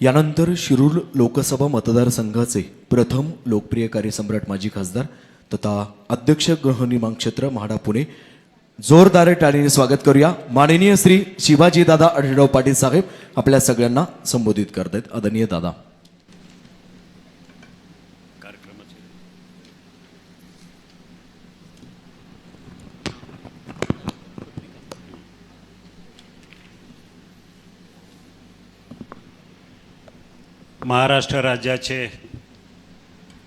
यानंतर शिरूर लोकसभा मतदारसंघाचे प्रथम लोकप्रिय कार्यसम्राट माजी खासदार तथा अध्यक्ष गृहनिर्माण क्षेत्र म्हाडा पुणे जोरदार टाळीने स्वागत करूया. माननीय श्री शिवाजीदादा आढळराव पाटील साहेब आपल्या सगळ्यांना संबोधित करतायत. आदरणीय दादा कार्यक्रमाचे महाराष्ट्र राज्याचे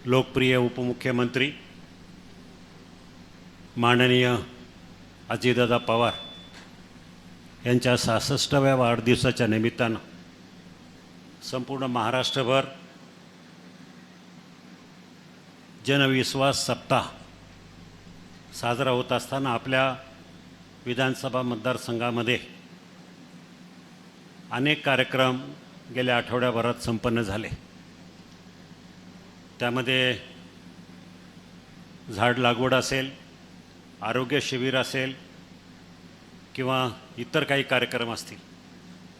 लोकप्रिय उपमुख्यमंत्री माननीय अजितदादा पवार यांच्या सहासष्टव्या वाढदिवसाच्या निमित्तानं संपूर्ण महाराष्ट्रभर जनविश्वास सप्ताह साजरा होत असताना आपल्या विधानसभा मतदारसंघामध्ये अनेक कार्यक्रम गेल्या आठवड्याभरात संपन्न झाले. त्यामध्ये झाड लागवड असेल आरोग्य शिबिर असेल किंवा इतर काही कार्यक्रम असतील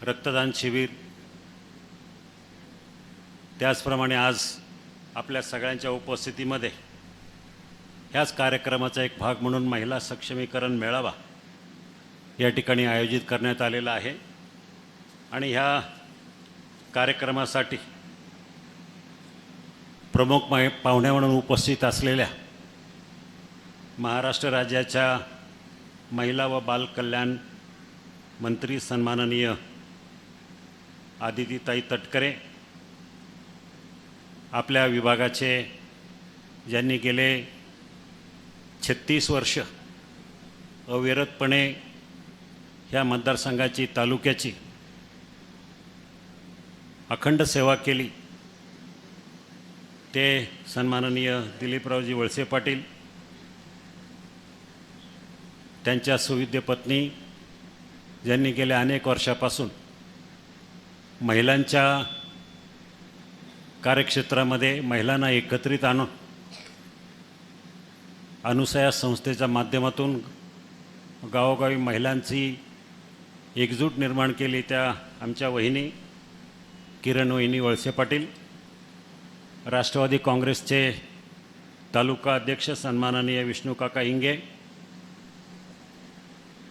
रक्तदान शिबिर त्याचप्रमाणे आज आपल्या सगळ्यांच्या उपस्थितीमध्ये ह्याच कार्यक्रमाचा एक भाग म्हणून महिला सक्षमीकरण मेळावा या ठिकाणी आयोजित करण्यात आलेला आहे. आणि ह्या कार्यक्रमासाठी प्रमुख मा पाहुण्या म्हणून उपस्थित असलेल्या महाराष्ट्र राज्याच्या महिला व बालकल्याण मंत्री सन्माननीय आदितीताई तटकरे आपल्या विभागाचे ज्यांनी गेले छत्तीस वर्ष अविरतपणे ह्या मतदारसंघाची तालुक्याची अखंड सेवा केली. ते सन्माननीय दिलीपरावजी वळसे पाटील त्यांच्या सुविद्य पत्नी ज्यांनी गेल्या अनेक वर्षापासून महिलांच्या कार्यक्षेत्रामध्ये महिलांना एकत्रित आणून अनुसया संस्थेच्या माध्यमातून गावोगावी महिलांची एकजूट निर्माण केली त्या आमच्या वहिनी. किरण वहिनी वळसे पाटील राष्ट्रवादी काँग्रेसचे तालुका अध्यक्ष सन्माननीय विष्णूकाका इंगे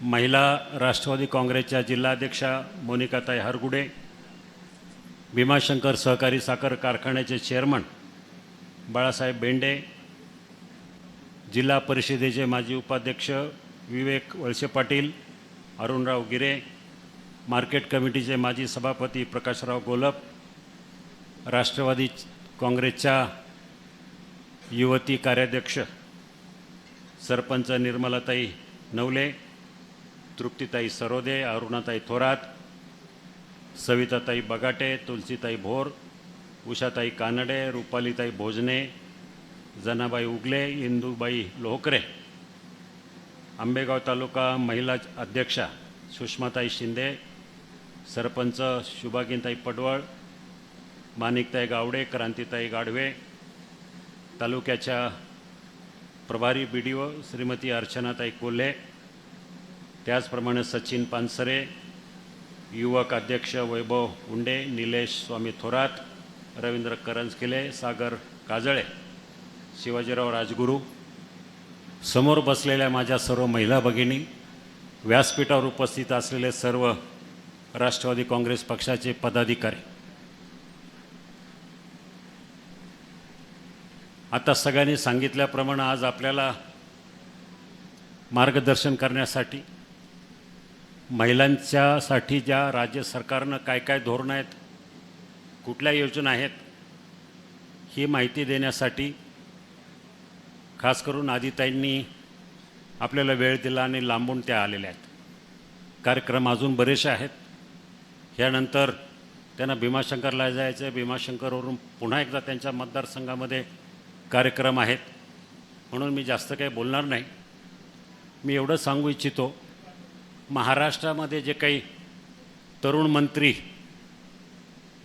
महिला राष्ट्रवादी काँग्रेसच्या जिल्हाध्यक्षा मोनिकाताई हरगुडे भीमाशंकर सहकारी साखर कारखान्याचे चेअरमन बाळासाहेब बेंडे जिल्हा परिषदेचे माजी उपाध्यक्ष विवेक वळसे पाटील अरुणराव गिरे मार्केट कमिटीचे माजी सभापती प्रकाशराव गोलप राष्ट्रवादी काँग्रेसच्या युवती कार्याध्यक्ष सरपंच निर्मलाताई नवले तृप्तीताई सरोदे अरुणाताई थोरात सविताताई बगाटे तुलसीताई भोर उषाताई कानडे रुपालीताई भोजने जनाबाई उगले इंदूबाई लोहकरे आंबेगाव तालुका महिला अध्यक्षा सुषमाताई शिंदे सरपंच शुभागिनताई पडवळ माणिकताई गावडे क्रांतीताई गाढवे तालुक्याच्या प्रभारी B D O Shrimati Archanatai Kolhe त्याचप्रमाणे सचिन पानसरे युवक अध्यक्ष वैभव उंडे निलेश स्वामी थोरात रवींद्र करंजकिले सागर काजळे शिवाजीराव राजगुरू. समोर बसलेल्या माझ्या सर्व महिला भगिनी व्यासपीठावर उपस्थित असलेले सर्व राष्ट्रवादी काँग्रेस पक्षाचे पदाधिकारी. आता सगळ्यांनी सांगितल्याप्रमाणे आज आपल्याला मार्गदर्शन करण्यासाठी महिलांच्यासाठी ज्या राज्य सरकारनं काय काय धोरणं आहेत कुठल्या योजना आहेत ही माहिती देण्यासाठी खास करून आदिताईंनी आपल्याला वेळ दिला आणि लांबून त्या आलेल्या आहेत. कार्यक्रम अजून बरेचसे आहेत. यानंतर त्यांना भीमाशंकरला जायचं आहे भीमाशंकरवरून पुन्हा एकदा त्यांच्या मतदारसंघामध्ये कार्यक्रम आहेत. म्हणून मी जास्त काही बोलणार नाही. मी एवढं सांगू इच्छितो महाराष्ट्रामध्ये जे काही तरुण मंत्री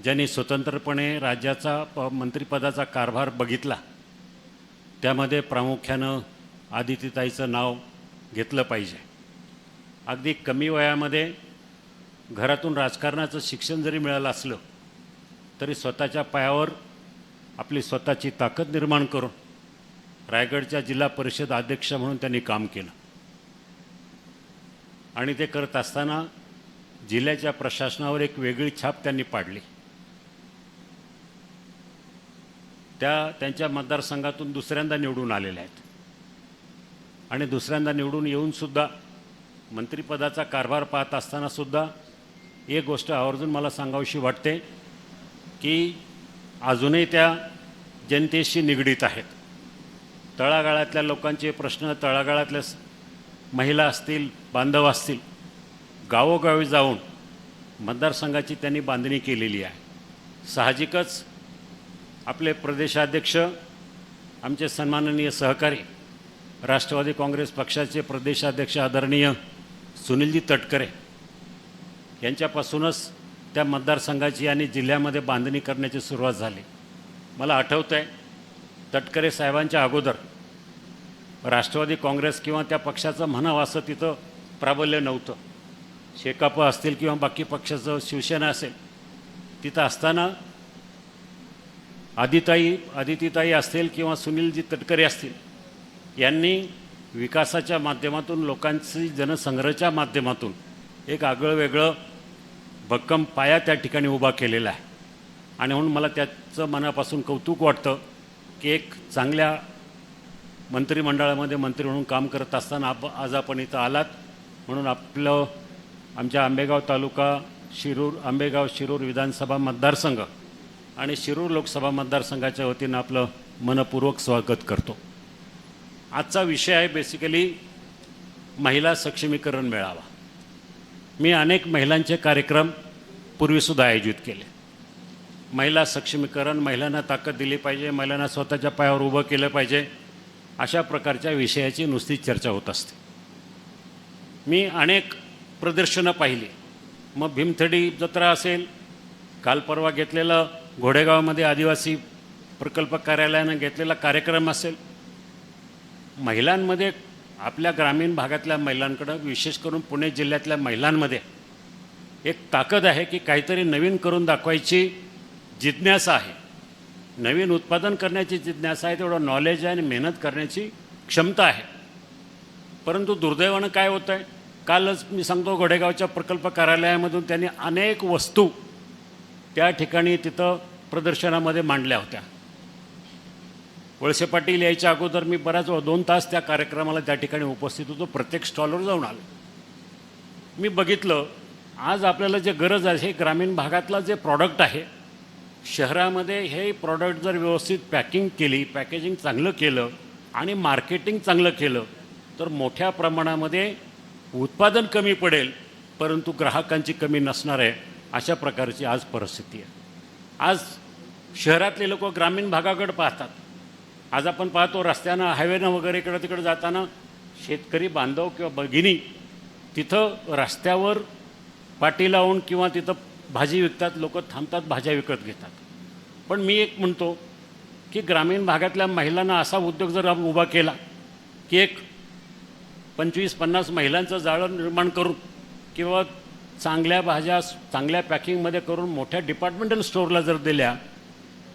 ज्यांनी स्वतंत्रपणे राज्याचा प मंत्रिपदाचा कारभार बघितला त्यामध्ये प्रामुख्यानं आदितीताईचं नाव घेतलं पाहिजे. अगदी कमी वयामध्ये घरातून राजकारणाचं शिक्षण जरी मिळालं असलं तरी स्वतःच्या पायावर आपली स्वतःची ताकद निर्माण करून रायगडच्या जिल्हा परिषद अध्यक्ष म्हणून त्यांनी काम केलं. आणि ते करत असताना जिल्ह्याच्या प्रशासनावर एक वेगळी छाप त्यांनी पाडली. त्या त्यांच्या मतदारसंघातून दुसऱ्यांदा निवडून आलेल्या आहेत. आणि दुसऱ्यांदा निवडून येऊनसुद्धा मंत्रिपदाचा कारभार पाहत असतानासुद्धा एक गोष्ट आवर्जून मला सांगावीशी वाटते की अजूनही त्या जनतेशी निगडीत आहेत. तळागाळातल्या लोकांचे प्रश्न तळागाळातल्या महिला असतील बांधव असतील गावोगावी जाऊन मतदारसंघाची त्यांनी बांधणी केलेली आहे. साहजिकच आपले प्रदेशाध्यक्ष आमचे सन्माननीय सहकारी राष्ट्रवादी काँग्रेस पक्षाचे प्रदेशाध्यक्ष आदरणीय सुनीलजी तटकरे यांच्यापासूनच त्या मतदारसंघाची आणि जिल्ह्यामध्ये बांधणी करण्याची सुरुवात झाली. मला आठवतं आहे तटकरे साहेबांच्या अगोदर राष्ट्रवादी काँग्रेस किंवा त्या पक्षाचं म्हणावं असं तिथं प्राबल्य नव्हतं. शेकाप असतील किंवा बाकी पक्षाचं शिवसेना असेल तिथं असताना आदिताई आदितीताई असतील किंवा सुनीलजी तटकरे असतील यांनी विकासाच्या माध्यमातून लोकांची जनसंग्रहाच्या माध्यमातून एक आगळं वेगळं भक्कम पाया त्या ठिकाणी उभा केलेला आहे. आणि म्हणून मला त्याचं मनापासून कौतुक वाटतं की एक चांगल्या मंत्रिमंडळामध्ये मंत्री म्हणून काम करत असताना आप आज आपण इथं आलात. म्हणून आपलं आमच्या आंबेगाव तालुका शिरूर आंबेगाव शिरूर विधानसभा मतदारसंघ आणि शिरूर लोकसभा मतदारसंघाच्या वतीनं आपलं मनपूर्वक स्वागत करतो. आजचा विषय आहे बेसिकली महिला सक्षमीकरण मेळावा. मी अनेक महिलांचे कार्यक्रम पूर्वीसुद्धा आयोजित केले. महिला सक्षमीकरण महिलांना ताकद दिली पाहिजे महिलांना स्वतःच्या पायावर उभं केलं पाहिजे अशा प्रकारच्या विषयाची नुसती चर्चा होत असते. मी अनेक प्रदर्शनं पाहिली. मग भीमथडी जत्रा असेल काल परवा घेतलेलं घोडेगावमध्ये आदिवासी प्रकल्प कार्यालयानं घेतलेला कार्यक्रम असेल. महिलांमध्ये आपल्या ग्रामीण भागातल्या महिलांकडं विशेष करून पुणे जिल्ह्यातल्या महिलांमध्ये एक ताकद आहे की काहीतरी नवीन करून दाखवायची जिज्ञासा आहे. नवीन उत्पादन करण्याची जिज्ञासा आहे तेवढं नॉलेज आहे आणि मेहनत करण्याची क्षमता आहे. परंतु दुर्दैवानं काय होतं आहे कालच मी सांगतो घोडेगावच्या प्रकल्प कार्यालयामधून त्यांनी अनेक वस्तू त्या ठिकाणी तिथं प्रदर्शनामध्ये मांडल्या होत्या. वळसे पाटील यायच्या अगोदर मी बराच दोन तास त्या कार्यक्रमाला त्या ठिकाणी उपस्थित होतो. प्रत्येक स्टॉलवर जाऊन आलो. मी बघितलं आज आपल्याला जे गरज आहे हे ग्रामीण भागातला जे प्रॉडक्ट आहे शहरामध्ये हे प्रॉडक्ट जर व्यवस्थित पॅकिंग केली पॅकेजिंग चांगलं केलं आणि मार्केटिंग चांगलं केलं तर मोठ्या प्रमाणामध्ये उत्पादन कमी पडेल परंतु ग्राहकांची कमी नसणार आहे अशा प्रकारची आज परिस्थिती आहे. आज शहरातले लोक ग्रामीण भागाकडे पाहतात. आज आपण पाहतो रस्त्यानं हायवेनं वगैरे इकडं तिकडं जाताना शेतकरी बांधव किंवा भगिनी तिथं रस्त्यावर पाटी लावून किंवा तिथं भाजी विकतात लोक थांबतात भाज्या विकत घेतात. पण मी एक म्हणतो की ग्रामीण भागातल्या महिलांना असा उद्योग जर आपण उभा केला की एक पंचवीस पन्नास महिलांचं जाळं निर्माण करून किंवा चांगल्या भाज्या चांगल्या पॅकिंगमध्ये करून मोठ्या डिपार्टमेंटल स्टोअरला जर दिल्या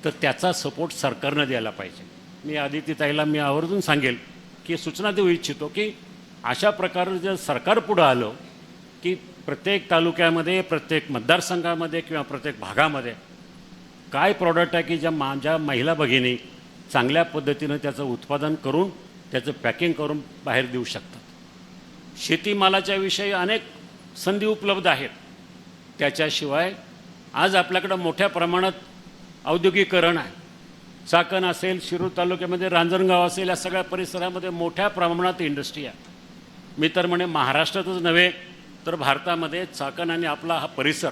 तर त्याचा सपोर्ट सरकारनं द्यायला पाहिजे. मी आदिती ताईला मी आवर्जून सांगेल की सूचना देऊ इच्छितो की अशा प्रकारे जर सरकार पुढं आलं की प्रत्येक तालुक्यामध्ये प्रत्येक मतदारसंघामध्ये किंवा प्रत्येक भागामध्ये काय प्रॉडक्ट आहे की ज्या माझ्या महिला भगिनी चांगल्या पद्धतीनं त्याचं उत्पादन करून त्याचं पॅकिंग करून बाहेर देऊ शकतात. शेतीमालाच्या विषयी अनेक संधी उपलब्ध आहेत. त्याच्याशिवाय आज आपल्याकडं मोठ्या प्रमाणात औद्योगिकरण आहे. चाकण असेल शिरूर तालुक्यामध्ये रांजणगाव असेल या सगळ्या परिसरामध्ये मोठ्या प्रमाणात इंडस्ट्री आहे. मी तर म्हणे महाराष्ट्रातच नव्हे तर भारतामध्ये चाकण आणि आपला हा परिसर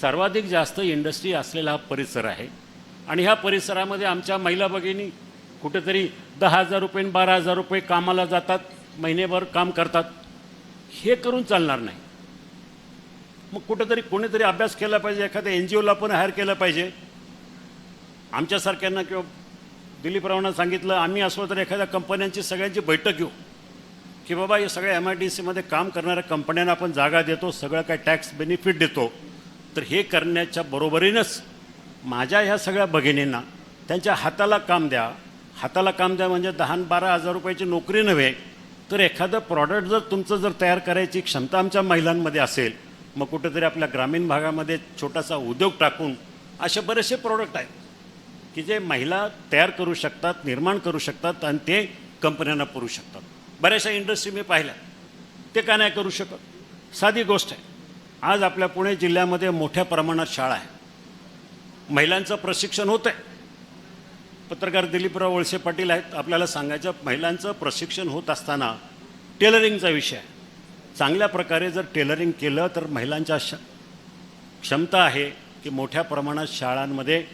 सर्वाधिक जास्त इंडस्ट्री असलेला हा परिसर आहे. आणि ह्या परिसरामध्ये आमच्या महिला भगिनी कुठेतरी दहा हजार रुपये बारा हजार रुपये कामाला जातात महिनेभर काम करतात. हे करून चालणार नाही. मग कुठेतरी कोणीतरी अभ्यास केला पाहिजे एखाद्या एन जी ओला पण हायर केलं पाहिजे. आमच्यासारख्यांना किंवा दिलीपरावांना सांगितलं आम्ही असलो तर एखाद्या कंपन्यांची सगळ्यांची बैठक घेऊ. की बाबा हे सगळ्या एम आय डी सीमध्ये काम करणाऱ्या कंपन्यांना आपण जागा देतो सगळं काय टॅक्स बेनिफिट देतो. तर हे करण्याच्या बरोबरीनंच माझ्या ह्या सगळ्या भगिनींना त्यांच्या हाताला काम द्या. हाताला काम द्या म्हणजे दहा बारा हजार रुपयाची नोकरी नव्हे तर एखादं प्रॉडक्ट जर तुमचं जर तयार करायची क्षमता आमच्या महिलांमध्ये असेल मग कुठेतरी आपल्या ग्रामीण भागामध्ये छोटासा उद्योग टाकून असे बरेचसे प्रॉडक्ट आहेत. की जे महिला तयार करू शकतात निर्माण करू शकतात आणि ते कंपन्यांना पुरू शकतात. बऱ्याचशा इंडस्ट्री मी पाहिल्या. ते का नाही करू शकत? साधी गोष्ट आहे. आज आपल्या पुणे जिल्ह्यामध्ये मोठ्या प्रमाणात शाळा आहे. महिलांचं प्रशिक्षण होतं आहे पत्रकार दिलीपराव वळसे पाटील आहेत. आपल्याला सांगायचं महिलांचं प्रशिक्षण होत असताना टेलरिंगचा विषय आहे. चांगल्या प्रकारे जर टेलरिंग केलं तर महिलांच्या क्षमता आहे की मोठ्या प्रमाणात शाळांमध्ये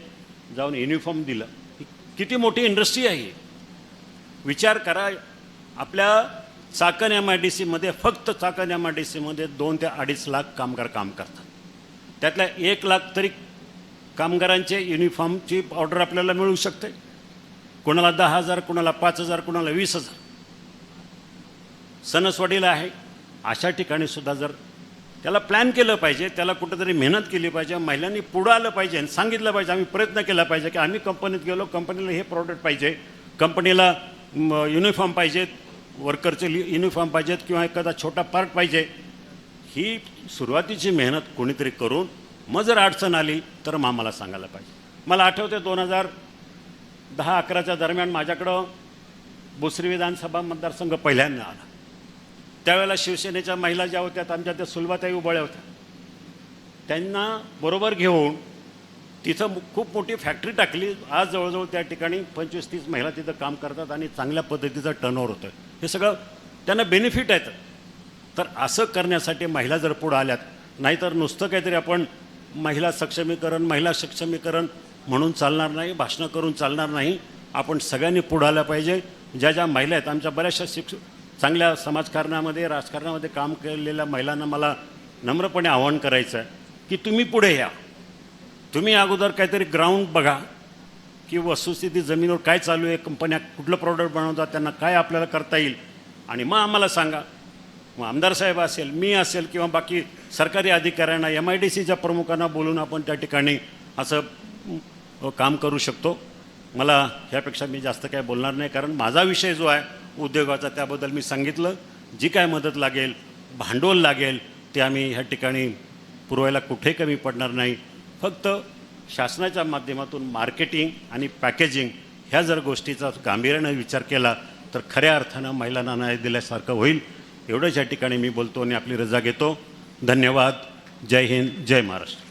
जाऊन युनिफॉर्म दिलं. ही किती मोठी इंडस्ट्री आहे. विचार करा आपल्या चाकण एम आय डी सीमध्ये फक्त चाकण एम आय डी सीमध्ये दोन ते अडीच लाख कामगार काम करतात. त्यातल्या एक लाख तरी कामगारांचे युनिफॉर्मची ऑर्डर आपल्याला मिळू शकते. कोणाला दहा हजार कोणाला पाच हजार कोणाला वीस हजार. सणसवाडीला आहे. अशा ठिकाणी सुद्धा जर त्याला प्लॅन केलं पाहिजे त्याला कुठंतरी मेहनत केली पाहिजे महिलांनी पुढं आलं पाहिजे आणि सांगितलं पाहिजे आम्ही प्रयत्न केला पाहिजे की आम्ही कंपनीत गेलो कंपनीला हे प्रॉडक्ट पाहिजे कंपनीला युनिफॉर्म पाहिजेत वर्करचे युनिफॉर्म पाहिजेत किंवा एखादा छोटा पार्ट पाहिजे. ही सुरुवातीची मेहनत कोणीतरी करून मग जर अडचण आली तर मग आम्हाला सांगायला पाहिजे. मला आठवते दोन हजार दहा अकराच्या दरम्यान माझ्याकडं भोसरी विधानसभा मतदारसंघ पहिल्यांदा आला. त्यावेळेला शिवसेनेच्या महिला ज्या होत्या आमच्या त्या सुलभाताई उभळ्या होत्या. त्यांना बरोबर घेऊन तिथं खूप मोठी फॅक्टरी टाकली. आज जवळजवळ त्या ठिकाणी पंचवीस तीस महिला तिथं काम करतात आणि चांगल्या पद्धतीचं टर्नओव्हर होतं हे सगळं त्यांना बेनिफिट आहेत. तर असं करण्यासाठी महिला जर पुढं आल्यात नाहीतर नुसतं काहीतरी आपण महिला सक्षमीकरण महिला सक्षमीकरण म्हणून चालणार नाही भाषणं करून चालणार नाही. आपण सगळ्यांनी पुढं आलं पाहिजे. ज्या ज्या महिला आहेत आमच्या बऱ्याचशा शिक्षक चांगल्या समाजकारणामध्ये राजकारणामध्ये काम केलेल्या महिलांना मला नम्रपणे आवाहन करायचं आहे की तुम्ही पुढे या. तुम्ही अगोदर काहीतरी ग्राउंड बघा की वस्तुस्थिती जमिनीवर काय चालू आहे कंपन्या कुठलं प्रॉडक्ट बनवतात त्यांना काय आपल्याला करता येईल. आणि मग आम्हाला सांगा. मग आमदार साहेब असेल मी असेल किंवा बाकी सरकारी अधिकाऱ्यांना एम आय डी सीच्या प्रमुखांना बोलून आपण त्या ठिकाणी असं काम करू शकतो. मला ह्यापेक्षा मी जास्त काय बोलणार नाही कारण माझा विषय जो आहे उद्योगाचा त्याबद्दल मी सांगितलं. जी काय मदत लागेल भांडवल लागेल ते आम्ही ह्या ठिकाणी पुरवायला कुठे कमी पडणार नाही. फक्त शासनाच्या माध्यमातून मार्केटिंग आणि पॅकेजिंग ह्या जर गोष्टीचा गांभीर्यानं विचार केला तर खऱ्या अर्थानं महिलांना न्याय दिल्यासारखं होईल. एवढंच या ठिकाणी मी बोलतो आणि आपली रजा घेतो. धन्यवाद. जय हिंद. जय महाराष्ट्र.